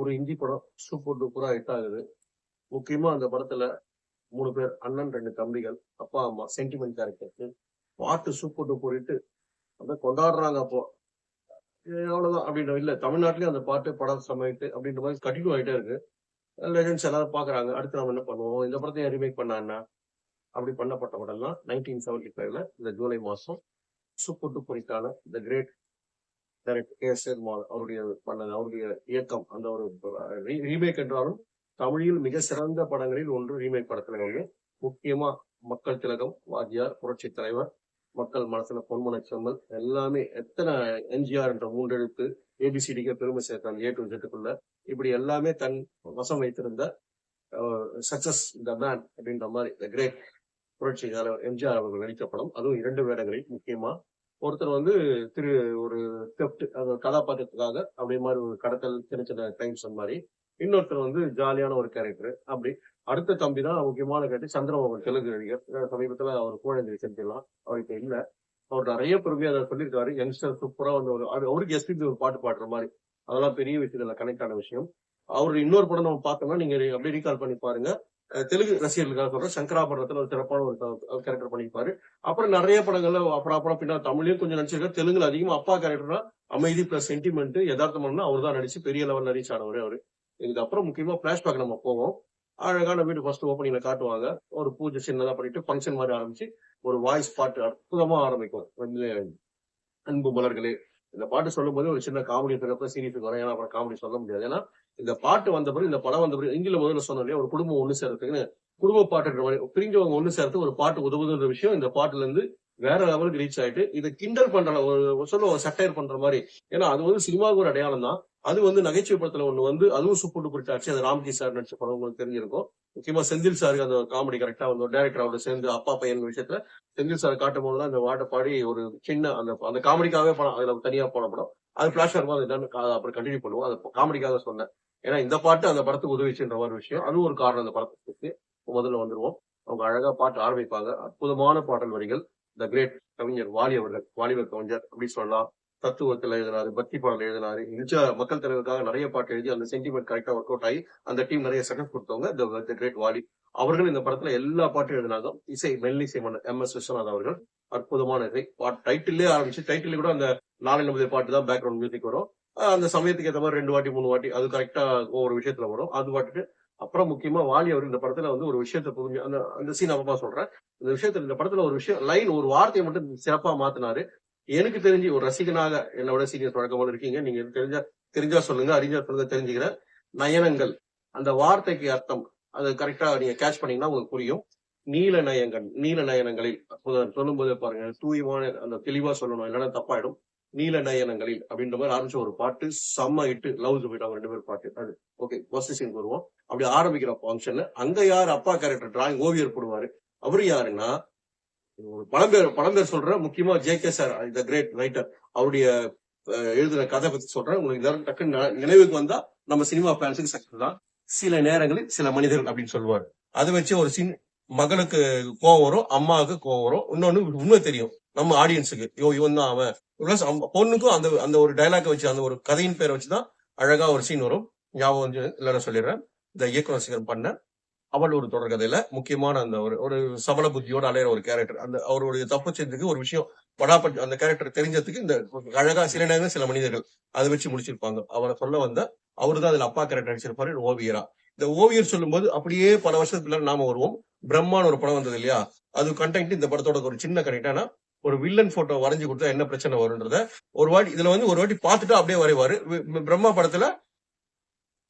ஒரு இந்தி படம் super டூப்பரா hit ஆகுது. முக்கியமா அந்த படத்துல மூணு பேர் அண்ணன் ரெண்டு தம்பிகள் அப்பா அம்மா சென்டிமெண்ட் கேரக்டர் பாட்டு சூப்பர் டூப்பர் அந்த கொண்டாடுறாங்க அப்போ. இது அவ்வளவுதான். அப்படின்ற இல்ல தமிழ்நாட்டிலயும் அந்த பாட்டு படம் சமைத்து அப்படின்ற மாதிரி கண்டினியூ ஆகிட்டே இருக்கு. லெஜன்ஸ் எல்லாரும் பாக்குறாங்க. அடுத்து நம்ம என்ன பண்ணுவோம்? இந்த படத்தையும் ரீமேக் பண்ணா அப்படி பண்ணப்பட்ட படம்லாம் நைன்டீன் செவன்டி ஃபைவ்ல இந்த ஜூலை மாசம் சூப்பர் டூப்பர் ஹிட்டான the great director K S அவருடைய பண்ணது அவருடைய இயக்கம் அந்த ஒரு ரீமேக் என்றாலும் தமிழில் மிக சிறந்த படங்களில் ஒன்று ரீமேக் படத்துல வந்து முக்கியமா மக்கள் திலகம் வாத்தியார் புரட்சி தலைவர் மக்கள் மனசுல பொன்மன செம்மல் எல்லாமே எத்தனை எம்ஜிஆர் என்ற மூன்றெழுத்து ஏபிசிடிக்கு பெருமை சேர்த்தான் ஏ டு ஜெட்டுக்குள்ள இப்படி எல்லாமே தன் வசம் வைத்திருந்த சக்சஸ் த மேன் அப்படின்ற மாதிரி த கிரேட் புரட்சி தலைவர் எம்ஜிஆர் அவர்கள் நடித்த படம். அதுவும் இரண்டு வேடங்களில் முக்கியமா ஒருத்தர் வந்து திரு ஒரு தெப்ட் அந்த கதாபாத்திரத்துக்காக அப்படி மாதிரி ஒரு கடத்தல் சின்ன சின்ன டைம்ஸ் அந்த மாதிரி. இன்னொருத்தர் வந்து ஜாலியான ஒரு கேரக்டர் அப்படி. அடுத்த தம்பி தான் முக்கியமான கேட்டு சந்திரமோகன் தெலுங்கு நடிகர். சமீபத்தில் அவர் குழந்தை செஞ்சிடலாம். அவர் இல்லை. அவர் நிறைய பெருமையா அதை சொல்லியிருக்காரு. யங்ஸ்டர் சூப்பராக வந்து ஒரு அவருக்கு எஸ்பிபி ஒரு பாட்டு பாடுற மாதிரி. அதெல்லாம் பெரிய விஷயம் இல்ல கனெக்ட் ஆன விஷயம். அவர் இன்னொரு படம் நம்ம பார்த்தோம்னா நீங்க அப்படியே ரீகால் பண்ணி பாருங்க. தெலுங்கு ரசிகர்களுக்காக சொல்றேன். சங்கராபரணத்துல ஒரு சிறப்பான ஒரு கேரக்டர் பண்ணியிருப்பாரு. அப்புறம் நிறைய படங்கள்ல அப்புறம் அப்புறம் பின்னா தமிழ்லயும் கொஞ்சம் நடிச்சிருக்காரு. தெலுங்குல அதிகமா அப்பா கேரக்டர்னா அமைதி பிளஸ் சென்டிமெண்ட் யதார்த்தமான அவர் தான் நடிச்சு பெரிய லெவல் ரீச் ஆனவர் அவரு. இதுக்கு அப்புறம் முக்கியமா பிளாஷ்பேக் நம்ம போவோம். அழகான வீடு ஃபர்ஸ்ட் ஓப்பனிங்ல காட்டுவாங்க. ஒரு பூஜை சின்னதா பண்ணிட்டு ஃபங்க்ஷன் மாதிரி ஆரம்பிச்சு ஒரு வாய்ஸ் பாட்டு அற்புதமா ஆரம்பிக்கும். அன்பு மலர்களே இந்த பாட்டு சொல்லும் போது ஒரு சின்ன காமெடி இருக்கிறப்ப சீரியஸ் வரும். ஏன்னா அப்புறம் காமெடி சொல்ல முடியாது. ஏன்னா இந்த பாட்டு வந்த பிறகு இந்த படம் வந்த பிறகு இங்கில முதல்ல சொன்னோம் இல்லையா ஒரு குடும்பம் ஒண்ணு சேர்றதுக்குன்னு குடும்ப பாட்டுன்ற மாதிரி பிரிஞ்சவங்க ஒண்ணு சேர்த்து ஒரு பாட்டு உதவுதுன்ற விஷயம் இந்த பாட்டுல இருந்து வேற லெவலுக்கு ரீச் ஆயிட்டு இதை கிண்டல் பண்ற ஒரு சொல்ல ஒரு சட்டையர் பண்ற மாதிரி. ஏன்னா அது வந்து சினிமாவுக்கு ஒரு அடையாளம் தான். அது வந்து நகைச்சுவை படத்துல ஒண்ணு வந்து அதுவும் சூப்பர் டூப்பர் அது ராம்கி சார் நடிச்ச படம் உங்களுக்கு தெரிஞ்சிருக்கும். முக்கியமா செந்தில் சாருக்கு அந்த காமெடி கரெக்டா வந்து டேரக்டர் அவரோட சேர்ந்து அப்பா பையன் விஷயத்துல செந்தில் சார் காட்டும் போதுதான் அந்த வாட்டை பாடி ஒரு சின்ன அந்த அந்த காமெடிக்காகவே படம் அதுல தனியா போன படம். அது பிளாஷ் இருக்கும் அது என்னன்னு அப்புறம் கண்டினியூ பண்ணுவோம். அது காமெடிக்காக சொன்னேன். ஏன்னா இந்த பாட்டு அந்த படத்துக்கு உதவிச்சுன்ற ஒரு விஷயம். அதுவும் ஒரு காரணம் அந்த படத்துக்கு. முதல்ல வந்துருவோம். அவங்க அழகா பாட்டு ஆரம்பிப்பாங்க. அற்புதமான பாடல் வரிகள். த கிரேட் கவிஞர் வாலி அவர்கள் வாலிபர் கவிஞர் அப்படின்னு சொல்லலாம். தத்துவத்தில் எழுதினாரு பக்தி பாடல் எழுதினாரு. நிஜ மக்கள் தலைவருக்காக நிறைய பாட்டு எழுதி அந்த சென்டிமெண்ட் கரெக்டா ஒர்க் அவுட் ஆகி அந்த டீம் நிறைய சக்சஸ் கொடுத்தவங்க த கிரேட் வாலி. அவர்கள் இந்த படத்துல எல்லா பாட்டும் எழுதினாங்க. இசை மெல்லிசை மன்னர் எம் எஸ் விஸ்வநாத் அவர்கள். அற்புதமான இசை. பாட்டு டைட்டிலே ஆரம்பிச்சு டைட்டில் கூட அந்த நாலு நம்பது பாட்டு தான் பேக்ரவுண்ட் மியூசிக் வரும். அந்த சமயத்துக்கு ஏற்ற மாதிரி ரெண்டு வாட்டி மூணு வாட்டி அது கரெக்டா ஒவ்வொரு விஷயத்துல வரும். அது பாட்டுட்டு அப்புறம் முக்கியமா வாலி அவர் இந்த படத்துல வந்து ஒரு விஷயத்தை புரிஞ்சு அந்த அந்த சீன் அப்பா சொல்றேன். இந்த விஷயத்துல இந்த படத்துல ஒரு விஷயம் லைன் ஒரு வார்த்தையை மட்டும் சிறப்பா மாத்தினாரு. எனக்கு தெரிஞ்சு ஒரு ரசிகனாக என்னோட சீனியர் வழக்கமாக இருக்கீங்க. நீங்க தெரிஞ்சா தெரிஞ்சா சொல்லுங்க அறிஞ்சா சொல்லுங்க தெரிஞ்சுக்கிறேன் நயனங்கள். அந்த வார்த்தைக்கு அர்த்தம். அது கரெக்டா நீங்க கேட்ச் பண்ணீங்கன்னா உங்களுக்கு புரியும். நீல நயங்கள் நீல நயனங்களில் சொல்லும் சொல்லும்போது பாருங்க தூயமான அந்த தெளிவா சொல்லணும். இல்லைன்னா தப்பாயிடும். நீல நயனங்களில் அப்படின்ற மாதிரி ஆரம்பிச்ச ஒரு பாட்டு செம்ம இட்டு லவ்ஸ் போயிட்டாங்க ரெண்டு பேர் பாட்டு. அது ஓகே ஃபர்ஸ்ட் சீன் வருவோம். அப்படி ஆரம்பிக்கிற ஃபங்க்ஷன்ல அங்க யார் அப்பா கேரக்டர் டிராயிங் ஓவியர் போடுவாரு? அவரு யாருன்னா ஒரு படம் பேர் படம் பேர் சொல்றேன் முக்கியமா J K sir the great writer அவருடைய எழுதுன கதை பத்தி சொல்றேன். உங்களுக்கு எல்லாரும் டக்குன்னு நினைவுக்கு வந்தா நம்ம சினிமா ஃபேன்ஸுக்கு சக்சஸ் தான். சில நேரங்களில் சில மனிதர்கள் அப்படின்னு சொல்லுவார். அதை வச்சு ஒரு சின் மகனுக்கு கோவம் வரும் அம்மாவுக்கு கோவம் வரும். இன்னொன்னு உண்மை தெரியும். நம்ம ஆடியன்ஸுக்கு யோ இவன் தான் அவன் Plus பொண்ணுக்கும் அந்த அந்த ஒரு டைலாக் வச்சு அந்த ஒரு கதையின் பேரை வச்சுதான் அழகா ஒரு சீன் வரும். ஞாபகம் வந்து சொல்லிடுறேன். இந்த இயக்குனர் சிகரம் பண்ண அவள் ஒரு தொடர்கதையில முக்கியமான அந்த ஒரு ஒரு சபல புத்தியோட அலையிற ஒரு கேரக்டர் அந்த அவருடைய தப்பு செஞ்சதுக்கு ஒரு விஷயம் படாப்பட்டு அந்த கேரக்டர் தெரிஞ்சதுக்கு இந்த அழகா சில நேரங்கள் சில மனிதர்கள் அதை வச்சு முடிச்சிருப்பாங்க. அவரை சொல்ல வந்த அவரு தான் அதுல அப்பா கேரக்டர் நடிச்சிருப்பாரு ஓவியரா. இந்த ஓவியர் சொல்லும்போது அப்படியே பல வருஷத்துக்கு நாம வருவோம். பிரம்மான்னு ஒரு படம் வந்தது இல்லையா? அது கண்டென்ட் இந்த படத்தோட ஒரு சின்ன கரெக்டான ஒரு வில்லன் போட்டோ வரைஞ்சு கொடுத்தா என்ன பிரச்சனை வரும்ன்றத ஒரு வாட்டி இதுல வந்து ஒரு வாட்டி பார்த்துட்டு அப்படியே வரைவாரு. பிரம்மா படத்துல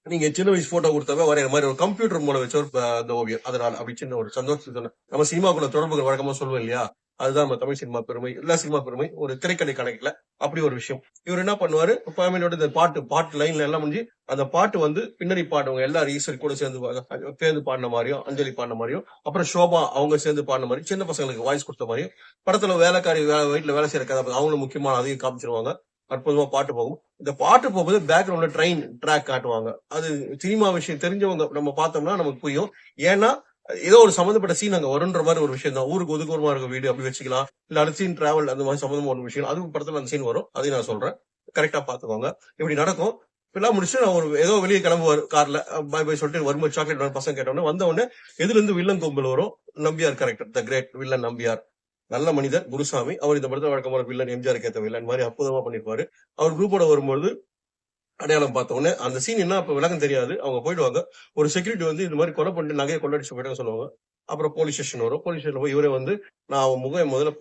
நீங்க சின்ன வயசு போட்டோ கொடுத்தவ வரைகிற மாதிரி ஒரு கம்ப்யூட்டர் மூலம் வச்ச ஒரு அந்த ஓவியம். அதனால அப்படி சின்ன ஒரு சந்தோஷம் சொன்ன நம்ம சினிமாக்குள்ள தொடர்புகள் வழக்கமா சொல்லுவோம் இல்லையா? அதுதான் நம்ம தமிழ் சினிமா பெருமை எல்லா சினிமா பெருமை ஒரு திரைக்கதை கணக்குல அப்படி ஒரு விஷயம். இவர் என்ன பண்ணுவாரு? ஃபேமிலியோட இந்த பாட்டு பாட்டு லைன்ல எல்லாம் முடிஞ்சு அந்த பாட்டு வந்து பின்னணி பாடுவங்க எல்லாரும் ஈஸ்வரி கூட சேர்ந்து சேர்ந்து பாடின மாதிரியும் அஞ்சலி பாடின மாதிரியும் அப்புறம் சோபா அவங்க சேர்ந்து பாடின மாதிரி சின்ன பசங்களுக்கு வாய்ஸ் கொடுத்த மாதிரியும் படத்துல வேலைக்காரி வீட்டுல வேலை செய்யற கதை அவங்களும் முக்கியமான அதையும் காமிச்சிருவாங்க. அற்புதமா பாட்டு போகும். இந்த பாட்டு போகும்போது பேக்ரவுண்ட்ல ட்ரெயின் ட்ராக் காட்டுவாங்க. அது சினிமா விஷயம் தெரிஞ்சவங்க நம்ம பார்த்தோம்னா நமக்கு புரியும். ஏன்னா ஏதோ ஒரு சம்மந்தப்பட்ட சீன் அங்க வருன்ற மாதிரி ஒரு விஷயம் தான். ஊருக்கு ஒதுக்கூரமா இருக்க வீடு அப்படி வச்சுக்கலாம். இல்ல அடுத்த சீன் டிராவல் அந்த மாதிரி சம்மந்தமா ஒரு விஷயம். அதுவும் படத்துல அந்த சீன் வரும். அதையும் நான் சொல்றேன். கரெக்டா பாத்துக்கோங்க இப்படி நடக்கும். எல்லாம் முடிச்சு நான் ஒரு ஏதோ வெளியே கிளம்புவார் கார்ல பை பை சொல்லிட்டு வரும்போது சாக்லேட் வேணும் பசங்க கேட்டோன்னு வந்த உடனே எதுல இருந்து வில்லன் கும்பல் வரும்? Nambiar character the great villain Nambiar. நல்ல மனிதர் குருசாமி. அவர் இந்த படத்துல வழக்கமான வில்லன் எம்ஜிஆர் கேத்த வில்லன் மாதிரி அற்புதமா பண்ணிருப்பாரு. அவர் குரூப்போட வரும்போது அடையாளம் பார்த்த உடனே அந்த சீன் என்ன அப்ப விளக்கம் தெரியாது. அவங்க போயிடுவாங்க. ஒரு செக்யூரிட்டி வந்து இந்த மாதிரி கொலை பண்ணிட்டு நகையை கொள்ளடிச்சு போயிட்டாங்க சொல்லுவாங்க. அப்புறம் போலீஸ் ஸ்டேஷன் வரும். போலீஸ் ஸ்டேஷன் போய் இவரே வந்து நான் அவன் முகம் முதல்ல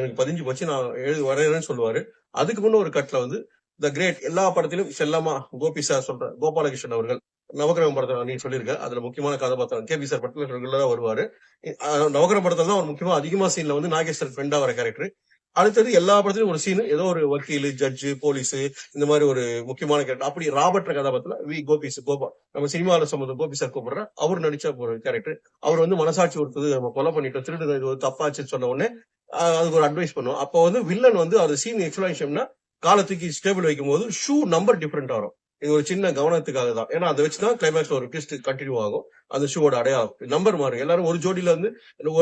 எனக்கு பதிஞ்சு போச்சு. நான் எழுதி வரையறேன்னு சொல்லுவாரு. அதுக்கு முன்ன ஒரு கட்ல வந்து த கிரேட் எல்லா படத்திலும் செல்லமா கோபி சார் சொல்ற கோபாலகிருஷ்ணன் அவர்கள் நவகிரகம் படத்துல நீ சொல்லியிருக்க. அதுல முக்கியமான கதாபாத்திரம் கேபி சார் படத்துல ரெகுலரா வருவாரு. நவகிரகம் படத்துல தான் அவர் முக்கியமா அதிகமா சீன்ல வந்து நாகேஸ்வர் ஃப்ரெண்டா வர கேரக்டர் அடுத்தது எல்லா படத்துலயும் ஒரு சீன் ஏதோ ஒரு வக்கீல் ஜட்ஜு போலீஸ் இந்த மாதிரி ஒரு முக்கியமான கேரக்டர் அப்படி ராபர்ட் கதாபாத்திரத்துல வி. கோபி சார் கோபா. நம்ம சினிமாவில் சம்மந்தம் கோபி சார் கூப்பிடுற அவர் நடிச்ச ஒரு கேரக்டர் அவர் வந்து மனசாட்சி ஒருத்தது நம்ம கொலை பண்ணிட்டோம் திருடு இது ஒரு தப்பாச்சுன்னு சொன்ன உடனே அதுக்கு ஒரு அட்வைஸ் பண்ணுவோம் அப்போ வந்து வில்லன் வந்து அது சீன் எக்ஸ்பிளேஷன்னா காலை தூக்கி ஸ்டேபிள் வைக்கும் போது ஷூ நம்பர் டிஃப்ரெண்ட் வரும். இது ஒரு சின்ன கவனத்துக்காக தான். ஏன்னா அதை வச்சு தான் கிளைமேக்ஸ்ல ஒரு ட்விஸ்ட் கண்டினியூ ஆகும். அந்த ஷூவோட அடையாளம். நம்பர் மாறும் எல்லாரும் ஒரு ஜோடியில வந்து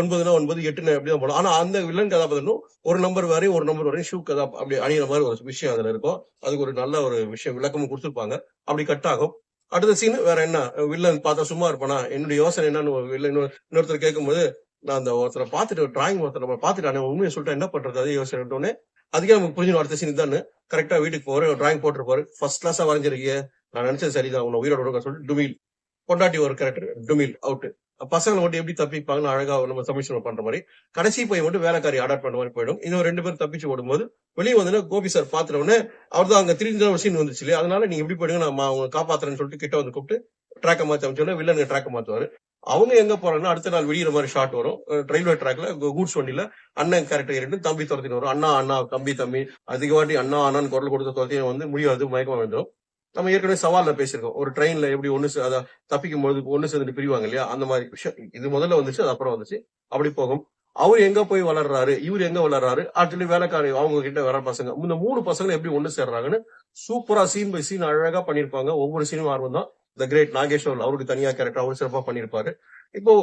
ஒன்பதுனா ஒன்பது எட்டுனா எப்படிதான் போகலாம் ஆனா அந்த வில்லன் கதாபாத்திரம் ஒரு நம்பர் வரையும் ஒரு நம்பர் வரையும் ஷூ கதா அப்படி அணியிற மாதிரி ஒரு விஷயம் அதுல இருக்கும். அதுக்கு ஒரு நல்ல ஒரு விஷயம் விளக்கமும் கொடுத்துருப்பாங்க. அப்படி கட் ஆகும். அடுத்த சீன் வேற என்ன? வில்லன் பார்த்தா சும்மா இருப்பானா? என்னுடைய யோசனை என்னன்னு வில்லன் இன்னொருத்தர் கேட்கும்போது நான் அந்த ஒருத்தரை பார்த்துட்டு டிராயிங் ஒருத்தர் நம்ம பார்த்துட்டானே உண்மையை சொல்லிட்டு என்ன பண்றது? அதே யோசனை உடனே அதுக்கே நமக்கு புரிஞ்சிடும் அடுத்த சீன் தான் கரெக்டா வீட்டுக்கு போற டிராயிங் போட்டிருப்பாரு. ஃபர்ஸ்ட் கிளாஸா வரைஞ்சிருக்கீங்க நான் நினைச்சது சரிதான். உன்னை உயிரோட விடுங்க சொல்லிட்டு டுமில் பொண்டாட்டி ஒரு கேரக்டர் டுமில் அவுட் பசங்களை மட்டும் எப்படி தப்பிப்பாங்கன்னு அழகா நம்ம சமிஷன் பண்ற மாதிரி. கடைசி போய் மட்டும் வேலைக்காரி அடாப்ட் பண்ற மாதிரி போயிடும். இன்னும் ரெண்டு பேரும் தப்பிச்சு ஓடும்போது வெளியே வந்து கோபி சார் பாத்துற உடனே அவர் தான் அங்க திரிஞ்ச ஒரு சீன் வந்துச்சு இல்லையா? அதனால நீங்க எப்படி போயிடுங்க நான் அவங்க காப்பாத்துறேன்னு சொல்லிட்டு கிட்ட வந்து கூப்பிட்டு ட்ராக்க மாத்தி அமைச்சோட வில்லனுக்கு ட்ராக்க மாத்துவாரு. அவங்க எங்க போறாங்கன்னா அடுத்த நாள் விடிகிற மாதிரி ஷாட் வரும். ரயில்வே ட்ராக்ல கூட்ஸ் வண்டியில அண்ணன் கேரக்டர் இரண்டு தம்பி துரத்தின்னு வரும். அண்ணா அண்ணா தம்பி தம்பி. அதிக வாட்டி அண்ணா அண்ணான்னு குரல் கொடுத்து துரத்தின வந்து முடியாது மயக்கம் வந்துடும் நம்ம ஏற்கனவே சவால்ல பேசியிருக்கோம். ஒரு ட்ரெயின்ல எப்படி ஒண்ணு அதை தப்பிக்கும் போது ஒண்ணு சேர்ந்து பிரிவாங்க இல்லையா? அந்த மாதிரி விஷயம். இது முதல்ல வந்துச்சு அது அப்புறம் வந்துச்சு. அப்படி போகும். அவர் எங்க போய் வளர்றாரு? இவர் எங்க வளர்றாரு? ஆக்சுவலி வேலைக்காரி அவங்க கிட்ட வர பசங்க. இந்த மூணு பசங்களும் எப்படி ஒண்ணு சேர்றாங்கன்னு சூப்பரா சீன் பை சீன் அழகா பண்ணிருப்பாங்க ஒவ்வொரு சீனும் ஆர்வம் தான் த கிரேட் நாகேஸ்வரன் அவருக்கு தனியா கேரக்டர் அவர் சிறப்பா பண்ணிருப்பாரு இப்போ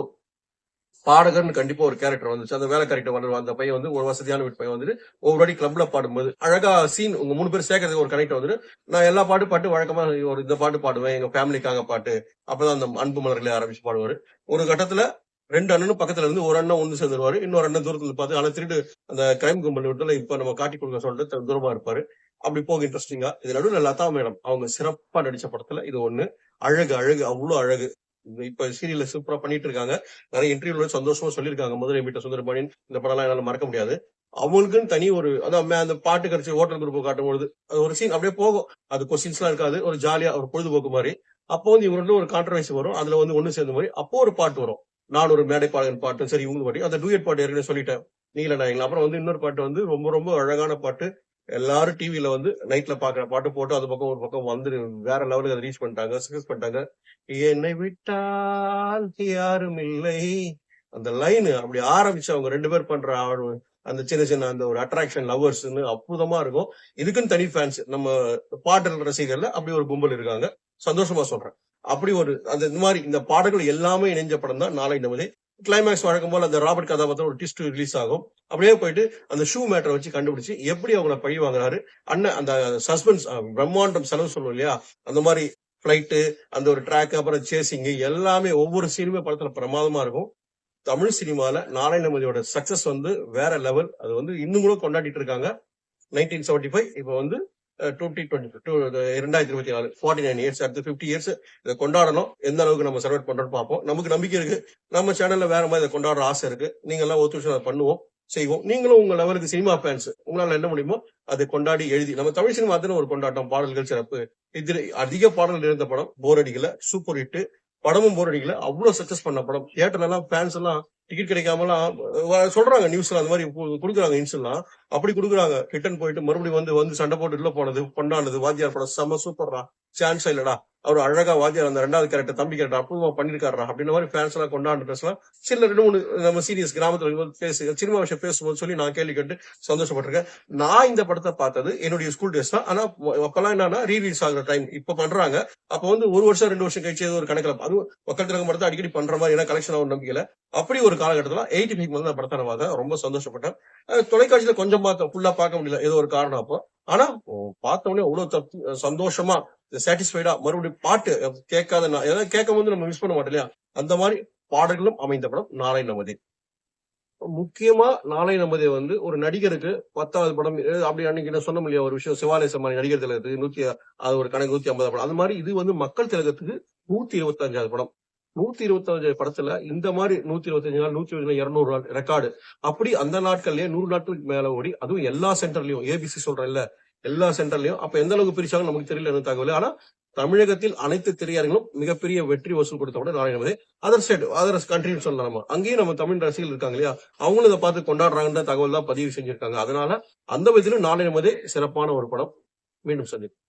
பாடகர்னு கண்டிப்பா ஒரு கேரக்டர் வந்துச்சு. அந்த வேலை கேரக்டர் வந்து அந்த பையன் வந்து ஒரு வசதியான வீட்டு பையன் வந்துட்டு ஒவ்வொரு வாட்டி கிளப்ல பாடும்போது அழகா சீன் உங்க மூணு பேர் சேர்க்கறதுக்கு ஒரு கனெக்ட் வந்துட்டு நான் எல்லா பாட்டு பாட்டு வழக்கமா ஒரு இந்த பாட்டு பாடுவேன் எங்க ஃபேமிலிக்காக பாட்டு. அப்பதான் அந்த அன்பு மலர்களை ஆரம்பிச்சு பாடுவாரு. ஒரு கட்டத்துல ரெண்டு அண்ணனும் பக்கத்துல இருந்து ஒரு அண்ணன் ஒண்ணு சேர்ந்துருவாரு. இன்னொரு அண்ணன் தூரத்துல இருந்து பார்த்து ஆனா திருடு அந்த கிரைம் கும்பல் விட்டுல இப்ப நம்ம காட்டி கொடுக்க சொல்லிட்டு தூரமா இருப்பாரு. அப்படி போக இன்ட்ரெஸ்டிங்கா இது நடுவில் லதா மேடம் அவங்க சிறப்பா நடிச்ச படத்துல இது ஒண்ணு. அழகு அழகு அவ்வளவு அழகு. இப்ப சீரியல்ல சூப்பரா பண்ணிட்டு இருக்காங்க. நிறைய இன்டர்வியூல சந்தோஷமா சொல்லியிருக்காங்க. முதல் மீட்ட சுந்தரபாணின் இந்த படம்லாம் என்னால மறக்க முடியாது. அவங்களுக்குன்னு தனி ஒரு அதான் மே- அந்த பாட்டு கடிச்சு ஹோட்டல் குரூப் காட்டும் பொழுது அது ஒரு சீன் அப்படியே போகும். அது கொஸ்டின்ஸ் எல்லாம் இருக்காது. ஒரு ஜாலியா ஒரு பொழுதுபோக்கு மாதிரி. அப்போ வந்து இவங்க ஒரு கான்ட்ரவர்சி வரும். அதுல வந்து ஒண்ணு சேர்ந்த மாதிரி. அப்போ ஒரு பாட்டு வரும். நான் ஒரு மேடை பாட்டு. சரி இவங்க பாட்டி அந்த டூயட் பாட்டு ஏற்கனவே சொல்லிட்டேன். நீல நாயங்களா அப்புறம் வந்து இன்னொரு பாட்டு வந்து ரொம்ப ரொம்ப அழகான பாட்டு. எல்லாரும் டிவியில வந்து நைட்ல பாக்குற பாட்டு போட்டு அது பக்கம் ஒரு பக்கம் வந்து வேற லெவலுக்கு அதை ரீச் பண்ணிட்டாங்க சக்சஸ் பண்ணிட்டாங்க. என்னை விட்டால் யாரும் இல்லை. அந்த லைன் அப்படி ஆரம்பிச்சு அவங்க ரெண்டு பேர் பண்ற அந்த சின்ன சின்ன அந்த ஒரு அட்ராக்ஷன் லவர்ஸ்னு அற்புதமா இருக்கும். இதுக்குன்னு தனி ஃபேன்ஸ் நம்ம பாடல் ரசிகர்ல அப்படி ஒரு கும்பல் இருக்காங்க. சந்தோஷமா சொல்றேன். அப்படி ஒரு அந்த இந்த மாதிரி இந்த பாடல்கள் எல்லாமே இணைஞ்ச படம் தான் நாளை நமதே கிளைமேக்ஸ் வழக்கம் போல அந்த ராபர்ட் கதாபாத்திரம் ஒரு டிஸ்ட் ரிலீஸ் ஆகும். அப்படியே போயிட்டு அந்த ஷூ மேட்டரை வச்சு கண்டுபிடிச்சு எப்படி அவங்கள பழி வாங்குறாரு அண்ணன் அந்த சஸ்பென்ஸ் பிரம்மாண்டம் செலவு சொல்லுவோம் இல்லையா? அந்த மாதிரி ஃபிளைட்டு அந்த ஒரு ட்ராக் அப்புறம் சேசிங் எல்லாமே ஒவ்வொரு சினிமா படத்துல பிரமாதமா இருக்கும். தமிழ் சினிமால நாளை நமதியோட சக்சஸ் வந்து வேற லெவல் அது வந்து இன்னும் கூட கொண்டாடிட்டு இருக்காங்க. நைன்டீன் செவன்டி ஃபைவ் இப்போ வந்து டுவெண்ட்டி டுவெண்ட்டி ரெண்டாயிரத்தி இருபத்தி நாலு ஃபார்ட்டி நைன் இயர்ஸ் அடுத்து ஃபிஃப்டி இயர்ஸ் இதை கொண்டாடணும். எந்த அளவுக்கு நம்ம சர்வேட் பண்றோம்னு பார்ப்போம். நமக்கு நம்பிக்கை இருக்கு. நம்ம சேனல்ல வேற மாதிரி இதை கொண்டாடுற ஆசை இருக்கு. நீங்க எல்லாம் ஒத்துழைச்சு அதை பண்ணுவோம் செய்வோம். நீங்களும் உங்க லெவலுக்கு சினிமா ஃபேன்ஸ் உங்களால என்ன முடியுமோ அதை கொண்டாடி எழுதி நம்ம தமிழ் சினிமா தானே ஒரு கொண்டாட்டம் பாடல்கள் சிறப்பு. இதில் அதிக பாடல்கள் இருந்த படம் போர் அடிக்கல சூப்பர் ஹிட் படமும் போர் அடிக்கல அவ்வளவு சக்சஸ் பண்ண படம். தியேட்டர்ல எல்லாம் ஃபேன்ஸ் எல்லாம் டிக்கெட் கிடைக்காமலாம் சொல்றாங்க நியூஸ்ல அந்த மாதிரி கொடுக்குறாங்க இன்ஸ் அப்படி கொடுக்குறாங்க. ரிட்டர்ன் போயிட்டு மறுபடியும் வந்து வந்து சண்டை போட்டு உள்ள போனது கொண்டாடுனது வாத்தியார் படம் செம சூப்பர்ரா சான்ஸ் இல்லடா. அவர் அழகா வாத்தியார் அந்த ரெண்டாவது கேரக்டர் தம்பி கேரக்டர் அற்புதமா பண்ணிருக்காரா அப்படின்ற மாதிரி ஃபேன்ஸ் எல்லாம் கொண்டாண்டு பேசலாம் சில ரெண்டு மூணு நம்ம சீரியஸ் கிராமத்துல இருக்கும்போது பேசு சினிமா விஷயம் பேசும்போது சொல்லி நான் கேள்வி கேட்டு சந்தோஷப்பட்டிருக்கேன். நான் இந்த படத்தை பார்த்தது என்னுடைய ஸ்கூல் டேஸ் தான். ஆனா அப்பெல்லாம் என்னன்னா ரீலீஸ் ஆகுற டைம் இப்ப பண்றாங்க. அப்ப வந்து ஒரு வருஷம் ரெண்டு வருஷம் கழிச்சு ஏதோ ஒரு கணக்கில் அதுவும் மக்கள் திலகம் மட்டும் அடிக்கடி பண்ற மாதிரி ஏன்னா கலெக்ஷன் ஆகும் நம்பிக்கையில. அப்படி ஒரு காலகட்டத்துல எயிட்டி ஃபைவ் வந்து நான் படத்தை நான் ரொம்ப சந்தோஷப்பட்டேன். தொலைக்காட்சியில கொஞ்சம் பார்த்தேன் ஃபுல்லா பார்க்க முடியல. ஏதோ ஒரு காரணம் அப்போ. ஆனா பார்த்த உடனே அவ்வளவு தப்பு- சந்தோஷமா சாட்டிஸ்ஃபைடா மறுபடியும் பாட்டு கேட்காத ஏதாவது கேட்கும் போது நம்ம மிஸ் பண்ண மாட்டோம் இல்லையா? அந்த மாதிரி பாடல்களும் அமைந்த படம் நாளை நமதே. முக்கியமா நாளை நமதே வந்து ஒரு நடிகருக்கு பத்தாவது படம் அப்படி அன்னைக்கு சொன்ன முடியாது ஒரு விஷயம் சிவாலய மாதிரி நடிகர் திலகத்துக்கு நூத்தி அது ஒரு கணக்கு நூத்தி ஐம்பது படம். அது மாதிரி இது வந்து மக்கள் திலகத்துக்கு நூத்தி இருபத்தி அஞ்சாவது படம். நூத்தி இருபத்தஞ்சு படத்துல இந்த மாதிரி நூத்தி இருபத்தஞ்சு நாள் நூத்தி இருபது இருநூறு நாள் ரெக்கார்டு அப்படி அந்த நாட்கள்லயே நூறு நாட்களுக்கு மேல ஓடி அதுவும் எல்லா சென்டர்லயும் ஏபிசி சொல்றேன்ல எல்லா சென்டர்லயும் அப்ப எந்த அளவுக்கு பிரிச்சாங்க நமக்கு தெரியல எனக்கு தகவல். ஆனா தமிழகத்தில் அனைத்து திரையரங்களும் மிகப்பெரிய வெற்றி வசூல் கொடுத்த கூட நாராயணமதே அதர் ஸ்டேட் அதர் கண்ட்ரின்னு சொல்லலாம்? நம்ம அங்கேயும் நம்ம தமிழ் ரசிகர்கள் இருக்காங்க இல்லையா? அவங்களும் இதை பார்த்து கொண்டாடுறாங்கன்ற தகவல் தான் பதிவு செஞ்சிருக்காங்க. அதனால அந்த விதத்திலும் நாராயணமதே சிறப்பான ஒரு படம் மீண்டும் சந்திப்போம்.